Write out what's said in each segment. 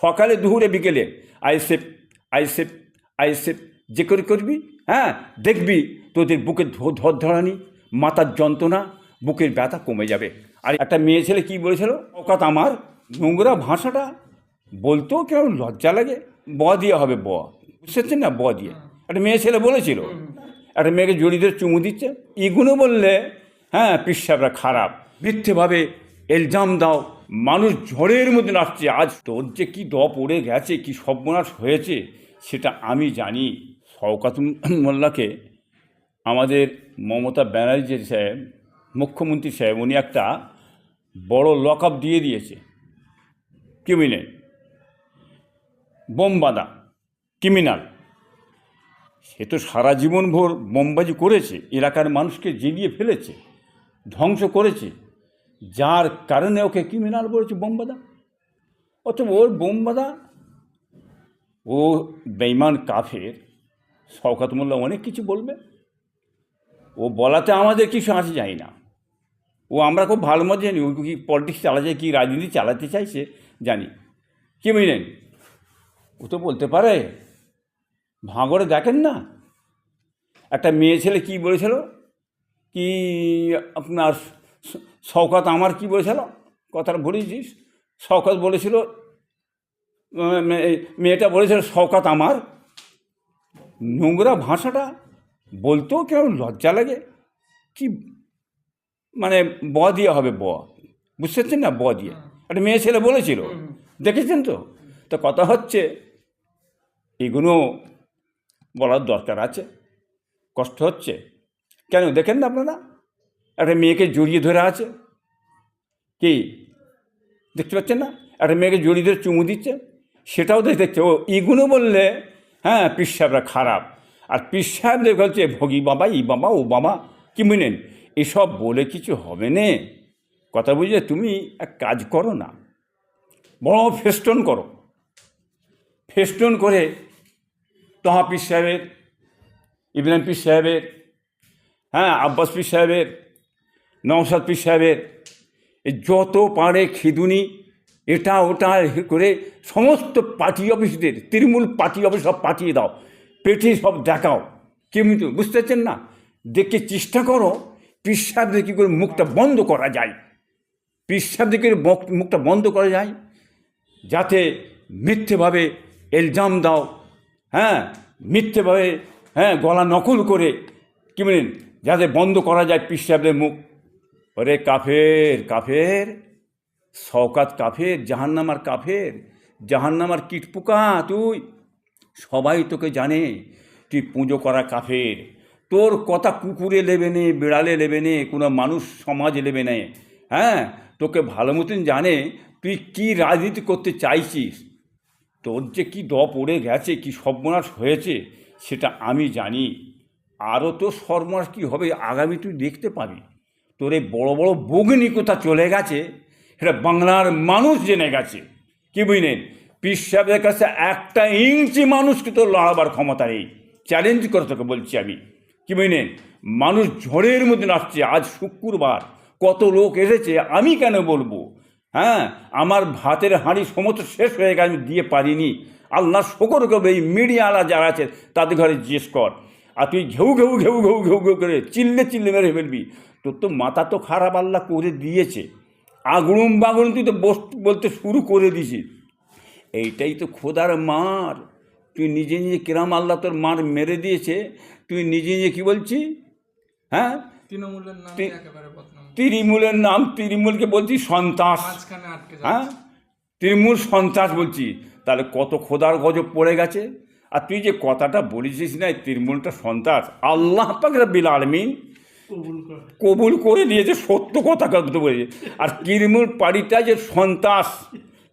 সকালে, দুপুরে, বিকেলে। আইসেপ আইসেপ আইসেপ যে করে করবি হ্যাঁ দেখবি তোদের বুকের ধরধরানি মাথার যন্ত্রণা, বুকের ব্যথা কমে যাবে। আর একটা মেয়ে ছেলে কী বলেছিল? অকাত আমার নোংরা ভাষাটা বলতেও কেমন লজ্জা লাগে। ব দিয়ে হবে ব। বুঝতে না? ব দিয়ে। একটা মেয়ে ছেলে বলেছিল, একটা মেয়েকে জড়িয়ে চুমু দিচ্ছে। এগুলো বললে হ্যাঁ পিসাবরা খারাপ। মিথ্যেভাবে এলজাম দাও। মানুষ ঝড়ের মধ্যে নাচছে। আজ তোর যে কী দ পড়ে গেছে, কি সর্বনাশ হয়েছে, সেটা আমি জানি। শওকাত মোল্লাকে আমাদের মমতা ব্যানার্জি সাহেব, মুখ্যমন্ত্রী সাহেব, উনি একটা বড় লক আপ দিয়ে দিয়েছে। কি বুঝলেন বোমবাদা ক্রিমিনাল। সে তো সারা জীবন ভোর বোমবাজি করেছে, এলাকার মানুষকে জিলিয়ে ফেলেছে, ধ্বংস করেছে। যার কারণে ওকে ক্রিমিনাল বলেছে? বোমবাদা। অথবা ওর বোমবাদা, ও বেইমান কাফের শওকাত মোল্লা অনেক কিছু বলবে। ও বলাতে আমাদের কিছু আসে যায় না। ও আমরা খুব ভালো মতো জানি, ও কি পলিটিক্স চালা যায় কি রাজনীতি চালাতে চাইছে, জানি। কি বুঝলেন ও তো বলতে পারে। ভাঙড়ে দেখেন না। একটা মেয়ে ছেলে কি বলেছিল? কি আপনার শওকত আমার কি বলেছিল? কথাটা ভুলেছিস শওকত বলেছিল মেয়েটা বলেছিল শওকত আমার। নোংরা ভাষাটা বলতেও কেমন লজ্জা লাগে? কি মানে ব দিয়ে হবে ব। বুঝতে পারছেন না? ব দিয়ে। একটা মেয়ে ছেলে বলেছিল। দেখেছেন তো? তো কথা হচ্ছে এগুলো বলার দরকার আছে। কষ্ট হচ্ছে। কেন দেখেন না আপনারা? একটা মেয়েকে জড়িয়ে ধরে আছে। কি? দেখতে পাচ্ছেন না? একটা মেয়েকে জড়িয়ে ধরে চুমু দিচ্ছে। সেটাও তো দেখছে ও এগুলো বললে হ্যাঁ পীর সাহেবরা খারাপ। আর পীর সাহেবদের বলছে ভগি বাবা, ই বাবা, ও বাবা, কি বুঝলেন এসব বলে কিছু হবে নে। কথা বুঝলে তুমি এক কাজ করো না। বড় ফেস্টন করো। ফেস্টন করে তহা পীর সাহেবের, ইব্রাহিম পীর সাহেবের হ্যাঁ আব্বাস পীর সাহেবের নওশাদ পীর সাহেবের যত পারে খিদুনি, এটা ওটা করে সমস্ত পার্টি অফিসদের, তৃণমূল পার্টি অফিস সব পাঠিয়ে দাও, পেটে সব দেখাও। কিন্তু বুঝতে পারছেন না? দেখে চেষ্টা করো, পীর সাহেবদের কী করে মুখটা বন্ধ করা যায়? পীর সাহেবদের কী মুখটা বন্ধ করা যায়? যাতে মিথ্যেভাবে এলজাম দাও হ্যাঁ? মিথ্যেভাবে হ্যাঁ গলা নকল করে, কি বলেন? যাতে বন্ধ করা যায় পীর সাহেবদের মুখ। ওরে কাফের কাফের, শওকাত কাফের জাহান্নামার কাফের জাহান্নামার কীটপোকা, তুই। সবাই তোকে জানে, তুই পুজো করা কাফের। তোর কথা কুকুরে নেবে নে, বিড়ালে নেবে নে, কোনো মানুষ সমাজ নেবে নে। হ্যাঁ তোকে ভালো মতন জানে, তুই কি রাজনীতি করতে চাইছিস? তোর যে কি দ পড়ে গেছে, কি সর্বনাশ হয়েছে, সেটা আমি জানি। আরও তো সর্বনাশ কী হবে, আগামী তুই দেখতে পাবি। তোর এই বড় বড় বগ্নি কোথা চলে গেছে? সেটা বাংলার মানুষ জেনে গেছে। কি বুঝলেন? পীর সাহেবের কাছে একটা ইঞ্চি মানুষকে তোর লড়াবার ক্ষমতা নেই। চ্যালেঞ্জ করে তোকে বলছি আমি। কি বুঝলেন? মানুষ ঝড়ের মধ্যে নাচছে। আজ শুক্রবার। কত লোক এসেছে, আমি কেন বলব? হ্যাঁ আমার ভাতের হাঁড়ি সমস্ত শেষ হয়ে গেছে, আমি দিয়ে পারিনি। আল্লাহ শকর করবে, এই মিডিয়াওয়ালা যারা আছে, তাদের ঘরে জিজ্ঞেস কর। আর তুই ঘেউ ঘেউ ঘেউ ঘেউ ঘেউ ঘেউ করে চিল্লে চিল্লে মেরে ফেলবি। তোর তো মাথা তো খারাপ আল্লাহ করে দিয়েছে। আগুড়ুম বাগুড়ুম তুই তো বস বলতে শুরু করে দিছিস এইটাই তো খোদার মার। তুই নিজে নিজে কিরাম আল্লাহ তোর মার মেরে দিয়েছে। তুই নিজে নিজে কি বলছি? হ্যাঁ? তৃণমূলের নামে তৃণমূলের তৃণমূলকে বলছি সন্ত্রাস। হ্যাঁ? তৃণমূল সন্ত্রাস বলছি। তাহলে কত খোদার গজব পড়ে গেছে। আর তুই যে কথাটা বলেছিস না তৃণমূলটা সন্ত্রাস। আল্লাহ পাক রব্বিল আলমিন কবুল করে। দিয়েছে সত্য কথা কিন্তু বলেছে আর তৃণমূল পার্টিটা যে সন্ত্রাস,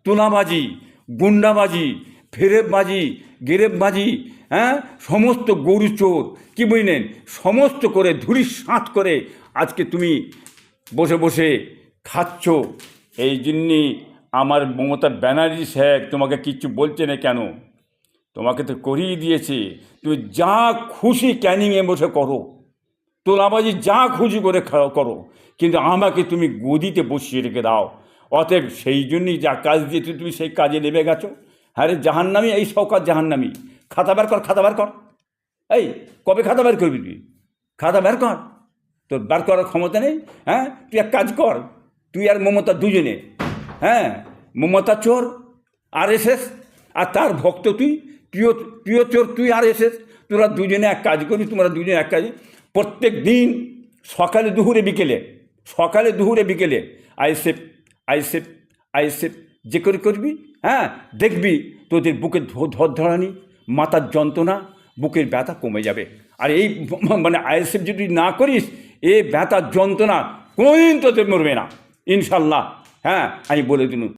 তুলাবাজি, গুন্ডাবাজি, ফেরেববাজি, গেরেববাজি হ্যাঁ? সমস্ত গরু চোর, কী বুঝলেন? সমস্ত করে ধুরি সাঁত করে আজকে তুমি বসে বসে খাচ্ছ। এই জন্যে আমার মমতা ব্যানার্জি সাহেব তোমাকে কিচ্ছু বলছে না কেন? তোমাকে তো করিয়ে দিয়েছে। তুমি যা খুশি ক্যানিংয়ে বসে করো। তোলাবাজি যা খুশি করে করো। কিন্তু আমাকে তুমি গদিতে বসিয়ে রেখে দাও। অতএব সেই জন্যই যা কাজ দিয়েছে, তুমি সেই কাজে নেমে গেছো। আরে জাহান্নামি, এই শওকাত জাহান্নামি। খাতা বার কর, খাতা বার কর। এই, কবে খাতা বার করবি তুই? খাতা বার কর। তোর বার করার ক্ষমতা নেই হ্যাঁ? তুই এক কাজ কর, তুই আর মমতা দুজনে হ্যাঁ? মমতা চোর আর এস এস আর তার ভক্ত তুই, প্রিয় প্রিয় চোর তুই আর এস তোরা দুজনে এক কাজ করি, তোমরা দুজনে এক কাজ প্রত্যেক দিন সকালে, দুপুরে, বিকেলে, সকালে, দুপুরে, বিকেলে আইসেপ আইসেপ আইসেপ যে করে করবি হ্যাঁ দেখবি তোদের বুকের ধর ধরানি, মাথার যন্ত্রণা, বুকের ব্যথা কমে যাবে। আর এই মানে আইএসএফ যদি না করিস, এ ব্যথার যন্ত্রণা কোনোদিন তোদের মরবে না। ইনশাল্লাহ হ্যাঁ আমি বলে দিন।